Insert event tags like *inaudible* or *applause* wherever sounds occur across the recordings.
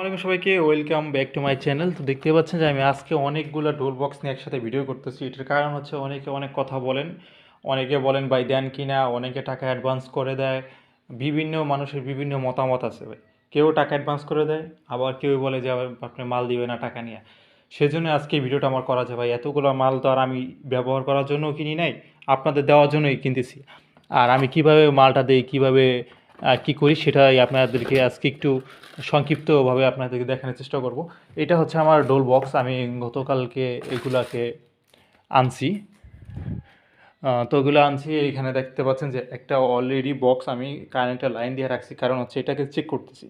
আসসালামাইকুম সবাইকে welcome back to my channel তো দেখতে পাচ্ছেন যে আমি আজকে অনেকগুলো ডোল বক্স নিয়ে একসাথে ভিডিও করতেছি। এটার কারণ হচ্ছে অনেকে অনেক কথা বলেন, অনেকে বলেন ভাই দেন কিনা, অনেকে টাকা অ্যাডভান্স করে দেয়। বিভিন্ন মানুষের বিভিন্ন মতামত আছে ভাই। কেউ টাকা অ্যাডভান্স করে দেয়, আবার কেউ বলে যে আপনি মাল দিবে না টাকা নিয়ে। সেজন্য আজকে ভিডিওটা আমার করা যায় ভাই। এতগুলো মাল তো আর আমি ব্যবহার করার জন্য কিনি নাই, আপনাদের দেওয়ার জন্যই কিনতেছি। আর আমি কীভাবে মালটা দিই, কীভাবে কি করি সেটাই আপনাদেরকে আজকে একটু সংক্ষিপ্তভাবে আপনাদেরকে দেখানোর চেষ্টা করব। এটা হচ্ছে আমার ডোল বক্স, আমি গতকালকে এগুলাকে আনছি। তো ওগুলো আনছি, এখানে দেখতে পাচ্ছেন যে একটা অলরেডি বক্স আমি কারেন্টের লাইন দিয়ে রাখছি, কারণ হচ্ছে এটাকে চেক করতেছি।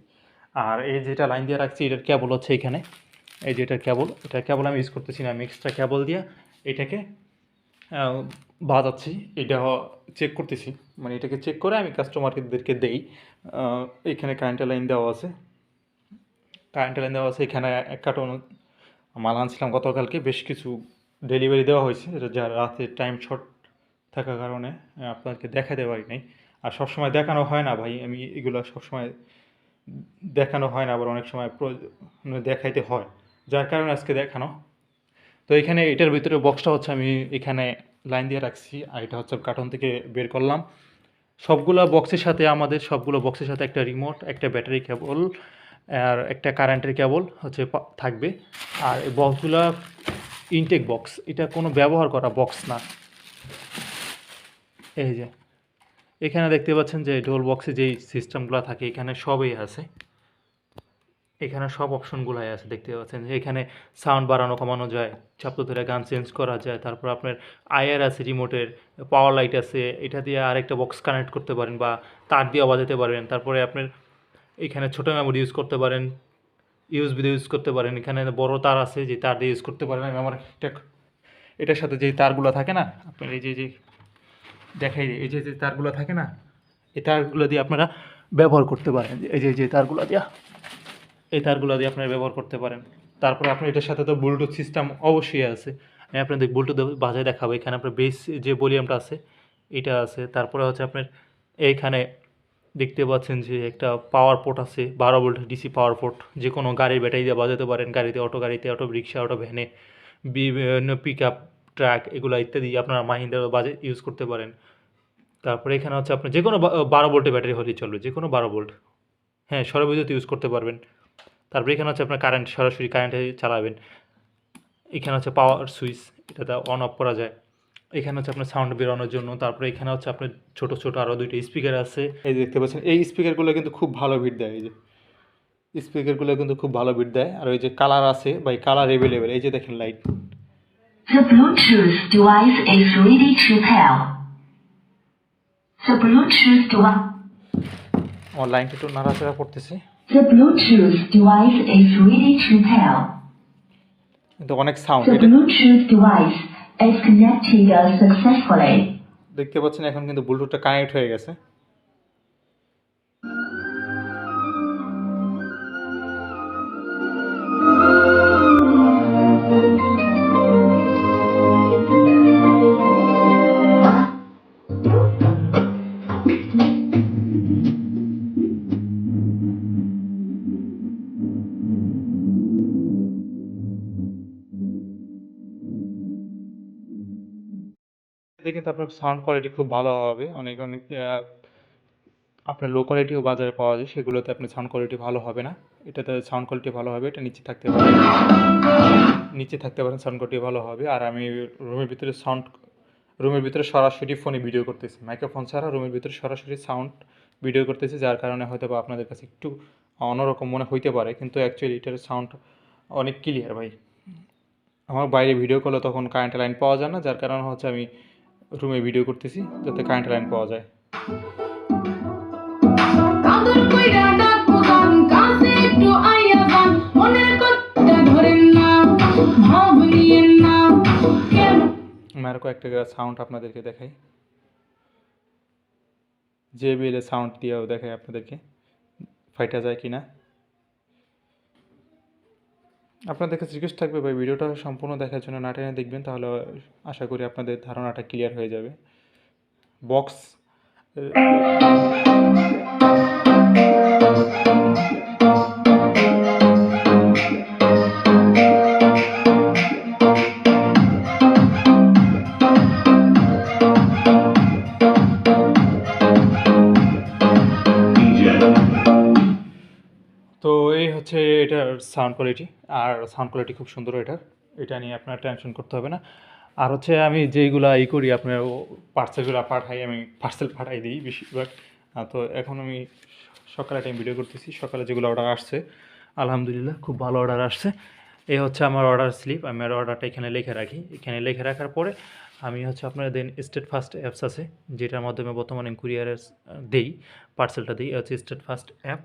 আর এই যেটা লাইন দিয়ে রাখছি, এটার কেবল হচ্ছে এখানে। এই যে এটার কেবল এটা কেবল আমি ইউজ করতেছি না আমি এক্সট্রা কেবল দিয়ে এটাকে বাজাচ্ছি। এটা চেক করতেছি। মানে এটাকে চেক করে আমি কাস্টমারদেরকে দেই। এখানে কারেন্টের লাইন দেওয়া আছে। কারেন্টের লাইন দেওয়া আছে, এখানে এক কার্টন মাল আনছিলাম গতকালকে। বেশ কিছু ডেলিভারি দেওয়া হয়েছে। যা রাতে টাইম শর্ট থাকার কারণে আপনাদেরকে দেখাতে পারি নাই। আর সবসময় দেখানো হয় না ভাই। আমি এগুলো সবসময় দেখানো হয় না, আবার অনেক সময় প্রয়োজন- দেখাইতে হয়। যার কারণে আজকে দেখানো। তো এখানে এটার ভিতরে বক্সটা হচ্ছে আমি এখানে লাইন দিয়ে রাখছি, আর এটা হচ্ছে কার্টন থেকে বের করলাম। সবগুলো বক্সের সাথে আমাদের সবগুলো বক্সের সাথে একটা রিমোট একটা ব্যাটারি কেবল আর একটা কারেন্টের কেবল হচ্ছে থাকবে। আর এই বক্সগুলো ইনটেক বক্স এটা কোনো ব্যবহার করা বক্স না। এই যে, এখানে দেখতে পাচ্ছেন যে ডোল বক্সে যেই সিস্টেমগুলো থাকে, এখানে সবই আছে। এখানে সব অপশনগুলোই আছে, দেখতে পাচ্ছেন। এখানে সাউন্ড বাড়ানো, কমানো যায় চাপ ধরে গান চেঞ্জ করা যায়, তারপর আপনার আয়ার আছে রিমোটের, পাওয়ার লাইট আছে, এটা দিয়ে আরেকটা বক্স কানেক্ট করতে পারেন বা তার দিয়ে বাজাতে পারেন। তারপরে আপনার এখানে ছোটো মেমোরি ইউজ করতে পারেন, ইউএসবি দিয়ে ইউজ করতে পারেন। এখানে বড় তার আছে, যে তার দিয়ে ইউজ করতে পারেন। আমি আমার এটা এটার সাথে যে তারগুলো থাকে না, আপনার এই যে যে দেখাই, এই যে যে তারগুলো থাকে না, এই তারগুলো দিয়ে আপনারা ব্যবহার করতে পারেন। এই যে যে তারগুলো দিয়া এই তারগুলো দিয়ে আপনারা ব্যবহার করতে পারেন। তারপরে আপনার এটার সাথে তো ব্লুটুথ সিস্টেম অবশ্যই আছে। আমি আপনাদের ব্লুটুথ বাজায় দেখাবো। এখানে আপনার বেস যে ভলিউমটা আছে, এটা আছে। তারপরে হচ্ছে আপনার এইখানে দেখতে পাচ্ছেন যে একটা পাওয়ার পোর্ট আছে, বারো ভোল্ট ডিসি পাওয়ার পোর্ট যে কোনো গাড়ির ব্যাটারি দিয়ে বাজাতে পারেন। গাড়িতে অটো গাড়িতে অটো রিক্সা অটো ভ্যানে বিভিন্ন পিক আপ ট্রাক এগুলো ইত্যাদি আপনারা মাহিন্দ্রা বাজে ইউজ করতে পারেন। তারপরে এখানে হচ্ছে আপনার যে কোনো বারো ভোল্টের ব্যাটারি হলেই চলবে। যে কোনো বারো ভোল্ট হ্যাঁ সরবিদ্যুৎ ইউজ করতে পারবেন। তারপরে এখানে হচ্ছে আপনার কারেন্ট সরাসরি কারেন্টে চালাবেন। এখানে হচ্ছে পাওয়ার সুইচ এটাতে অন অফ করা যায়। এখানে হচ্ছে আপনার সাউন্ড বেরোনোর জন্য। তারপরে এখানে হচ্ছে আপনার ছোট ছোট আরও দুইটা স্পিকার আছে। এই যে দেখতে পাচ্ছেন এই স্পিকারগুলো কিন্তু খুব ভালো ভিড় দেয়। এই যে স্পিকারগুলো কিন্তু খুব ভালো বিট দেয়। আর ওই যে কালার আছে বা এই কালার অ্যাভেলেবেল এই যে দেখেন light The Bluetooth device is ready to pair. The Bluetooth device. আমার লাইনটা একটু নাড়াচাড়া করতেছে। The Bluetooth device is ready to pair. কিন্তু অনেক sound. The Bluetooth device is connected successfully. দেখতে পাচ্ছেন এখন কিন্তু ব্লুটুথটা কানেক্ট হয়ে গেছে এতে কিন্তু আপনার সাউন্ড কোয়ালিটি খুব ভালো হবে। অনেক অনেক আপনার লো কোয়ালিটিও বাজারে পাওয়া যায়, সেগুলোতে আপনার সাউন্ড কোয়ালিটি ভালো হবে না। এটাতে সাউন্ড কোয়ালিটি ভালো হবে, এটা নিচে থাকতে পারে। নিচে থাকতে পারেন সাউন্ড কোয়ালিটি ভালো হবে। আর আমি রুমের ভিতরে সাউন্ড রুমের ভিতরে সরাসরি ফোনে ভিডিও করতেছি। মাইক্রোফোন ছাড়া রুমের ভিতরে সরাসরি সাউন্ড ভিডিও করতেছি, যার কারণে হয়তো বা আপনাদের কাছে একটু অন্যরকম মনে হইতে পারে। কিন্তু অ্যাকচুয়ালি এটার সাউন্ড অনেক ক্লিয়ার ভাই। আমার বাইরে ভিডিও করলে তখন কারেন্ট লাইন পাওয়া যায় না, যার কারণে হচ্ছে আমি রুমে ভিডিও করতেছি যাতে কারেন্ট লাইন পাওয়া যায়। আমি আর কয়েকটা সাউন্ড আপনাদেরকে দেখাই। যে বেলে সাউন্ড দিয়েও দেখাই আপনাদেরকে ফাইটা যায় কি না আপনাদের কাছে রিকোয়েস্ট থাকবে ভাই, ভিডিওটা সম্পূর্ণ দেখার জন্য না টেনে দেখবেন, তাহলে আশা করি আপনাদের ধারণাটা ক্লিয়ার হয়ে যাবে। বক্স সাউন্ড কোয়ালিটি, আর সাউন্ড কোয়ালিটি খুব সুন্দর এটার। এটা নিয়ে আপনার টেনশন করতে হবে না। আর হচ্ছে আমি যেইগুলা ই করি, আপনার পার্সেলগুলো পাঠাই, আমি পার্সেল পাঠাই দিই বেশিরভাগ। তো এখন আমি সকালে টাইম ভিডিও করতেছি, সকালে যেগুলো অর্ডার আসছে, আলহামদুলিল্লাহ খুব ভালো অর্ডার আসছে। এই হচ্ছে আমার অর্ডার স্লিপ আমি আমার অর্ডারটা এখানে লিখে রাখি। এখানে লিখে রাখার পরে আমি হচ্ছে আপনার দেন স্টেট ফার্স্ট অ্যাপস আছে, যেটার মাধ্যমে বর্তমানে কুরিয়ারে দেই পার্সেলটা দিই হচ্ছে স্টেট ফার্স্ট অ্যাপ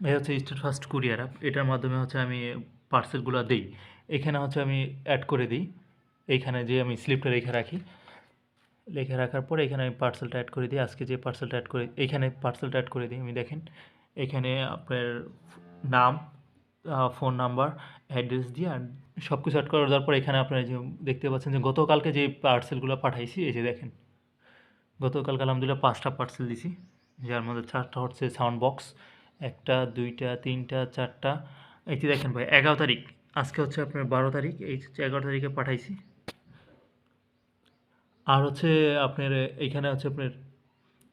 এই হচ্ছে স্টেট ফার্স্ট কুরিয়ার অ্যাপ এটার মাধ্যমে হচ্ছে আমি পার্সেলগুলো দিই। এখানে হচ্ছে আমি অ্যাড করে দিই। এইখানে যে আমি স্লিপটা রেখে রাখি লিখে রাখার পরে এখানে আমি পার্সেলটা অ্যাড করে দিই। আজকে যে পার্সেলটা অ্যাড করে এইখানে পার্সেলটা অ্যাড করে দিই। আমি দেখেন, এখানে আপনার নাম ফোন নাম্বার অ্যাড্রেস দিয়ে আর সব কিছু অ্যাড করে দেওয়ার পর এখানে আপনারা যে দেখতে পাচ্ছেন যে গতকালকে যে পার্সেলগুলো পাঠাইছি, এই যে দেখেন, গতকালকে আলহামদুলিল্লাহ পাঁচটা পার্সেল দিছি। যার মধ্যে চারটা হচ্ছে সাউন্ড বক্স একটা, দুইটা, তিনটা, চারটা। এই যে দেখেন ভাই, এগারো তারিখ। আজকে হচ্ছে আপনার বারো তারিখ, এই হচ্ছে এগারো তারিখে পাঠাইছি। আর হচ্ছে আপনার এইখানে হচ্ছে আপনার,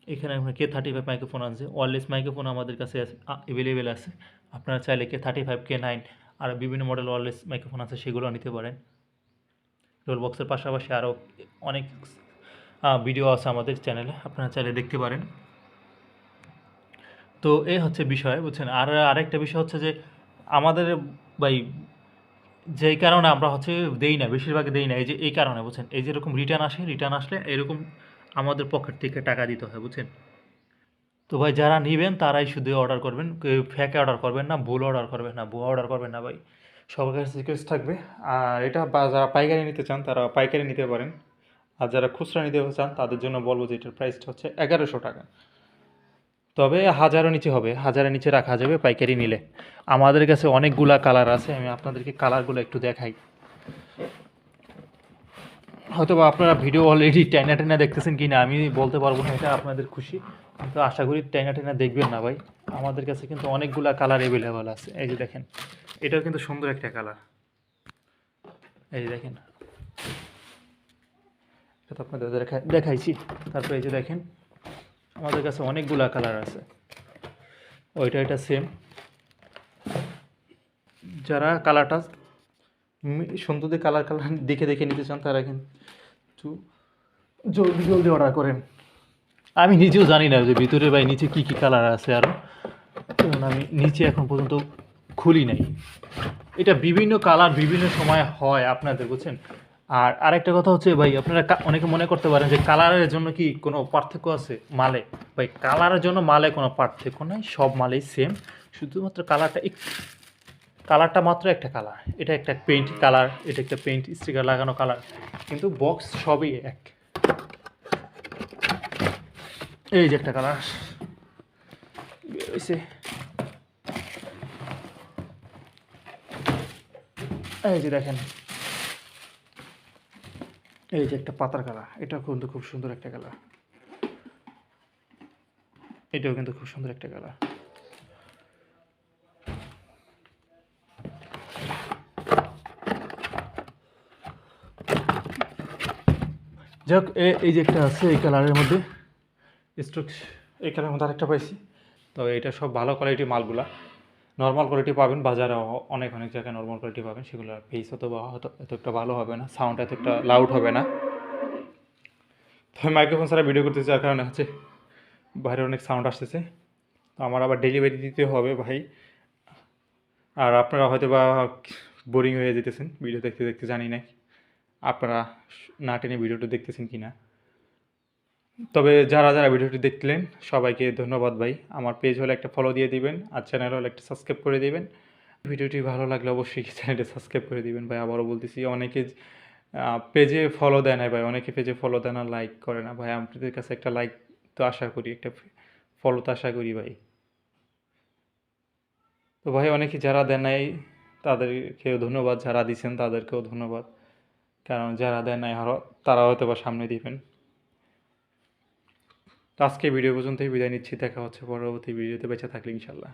এখানে আপনার কে থার্টি ফাইভ মাইক্রোফোন আছে ওয়ারলেস মাইক্রোফোন আমাদের কাছে অ্যাভেলেবেল আছে। আপনারা চাইলে K thirty five K nine আর বিভিন্ন মডেল ওয়ারলেস মাইক্রোফোন আছে, সেগুলো নিতে পারেন। রোল বক্সের পাশাপাশি আরও অনেক ভিডিও আছে আমাদের চ্যানেলে আপনারা চাইলে দেখতে পারেন। তো এই হচ্ছে বিষয়, বুঝছেন? আর আরেকটা বিষয় হচ্ছে যে, আমাদের ভাই যেই কারণে আমরা হচ্ছে দেই না বেশিরভাগ দেই না, এই যে, এই কারণে, বুঝছেন? এই যেরকম রিটার্ন আসে রিটার্ন আসলে এরকম আমাদের পকেট থেকে টাকা দিতে হয়, বুঝছেন? তো ভাই, যারা নেবেন তারাই শুধু অর্ডার করবেন ফ্যাকে অর্ডার করবেন না, ভুল অর্ডার করবেন না, ভুয়া অর্ডার করবেন না ভাই। সবার কাছে রিকোয়েস্ট থাকবে। আর এটা যারা পাইকারি নিতে চান, তারা পাইকারি নিতে পারেন। আর যারা খুচরা নিতে চান, তাদের জন্য বলব যে এটার প্রাইসটা হচ্ছে এগারোশো টাকা। তবে হাজারও নিচে হবে, হাজারের নিচে রাখা যাবে পাইকারি নিলে। আমাদের কাছে অনেকগুলা কালার আছে, আমি আপনাদেরকে কালারগুলো একটু দেখাই। হয়তো আপনারা ভিডিও অলরেডি টাইনা টাইনা দেখতেছেন কি না আমি বলতে পারব না, এটা আপনাদের খুশি। কিন্তু আশা করি টাইনা টাইনা দেখবেন না ভাই। আমাদের কাছে কিন্তু অনেকগুলা কালার অ্যাভেলেবল আছে। এই যে দেখেন, এটাও কিন্তু সুন্দর একটা কালার। এই যে দেখেন, এটা তো আপনাদের দেখা- দেখাইছি। তারপরে এই যে দেখেন আমাদের কাছে অনেকগুলা কালার আছে। ওইটা, এটা সেম যারা কালারটা সুন্দর দিয়ে কালার কালার দেখে দেখে নিতে চান, তারা কিন্তু জলদি জলদি অর্ডার করেন। আমি নিজেও জানি না যে ভিতরে ভাই নিচে কী কী কালার আছে আরও কারণ আমি নিচে এখন পর্যন্ত খুলি নাই। এটা বিভিন্ন কালার বিভিন্ন সময় হয় আপনাদের, বুঝছেন? আর আরেকটা কথা হচ্ছে, ভাই, আপনারা অনেকে মনে করতে পারেন যে কালারের জন্য কি কোনো পার্থক্য আছে? মালে। ভাই, কালারের জন্য মালে কোনো পার্থক্য নাই, সব মালেই সেম শুধুমাত্র কালারটা কালারটা মাত্র একটা কালার। এটা একটা পেইন্ট কালার, এটা একটা পেইন্ট স্টিকার লাগানো কালার, কিন্তু বক্স সবই এক। এই যে একটা কালার এই যে দেখেন এই যে একটা পাতার কালার এটা কিন্তু খুব সুন্দর একটা কালার এটাও কিন্তু খুব সুন্দর একটা কালার যাক এই যে একটা আছে এই কালারের মধ্যে স্টক এই কালারের মধ্যে আরেকটা পাইছি। তবে এটা সব ভালো কোয়ালিটির মালগুলা। নর্মাল কোয়ালিটি পাবেন, বাজারে অনেক অনেক জায়গায় নর্মাল কোয়ালিটি পাবেন সেগুলোর ফেস হয়তো বা হয়তো এত একটা ভালো হবে না সাউন্ড এত একটা লাউড হবে না। তবে মাইক্রোফোন ছাড়া ভিডিও করতে যার কারণে হচ্ছে বাইরে অনেক সাউন্ড আসতেছে। তো আমার আবার ডেলিভারি দিতে হবে ভাই। আর আপনারা হয়তো বা বোরিং হয়ে যেতেছেন ভিডিও দেখতে দেখতে জানি না আপনারা না টেনে ভিডিওটা দেখতেছেন কি না তবে যারা যারা ভিডিওটি দেখলেন, সবাইকে ধন্যবাদ ভাই। আমার পেজ হলে একটা ফলো দিয়ে দিবেন, আর চ্যানেল হলে একটা সাবস্ক্রাইব করে দিবেন। ভিডিওটি ভালো লাগলে অবশ্যই *laughs* চ্যানেলটা সাবস্ক্রাইব করে দিবেন ভাই। আবারও বলতেছি, অনেকে পেজে ফলো দেয় না ভাই, অনেকে পেজে ফলো দেয় না লাইক করে না ভাই। আপনাদের কাছে একটা লাইক তো আশা করি, একটা ফলো তো আশা করি ভাই। তো ভাই, অনেকে যারা দেন নাই, তাদেরকেও ধন্যবাদ। যারা দিচ্ছেন তাদেরকেও ধন্যবাদ। কারণ যারা দেন নাই তারা হয়তো বা সামনে দিবেন। তো আজকে ভিডিও পর্যন্তই বিদায় নিচ্ছি দেখা হচ্ছে পরবর্তী ভিডিওতে বেঁচে থাকলে ইনশাল্লাহ।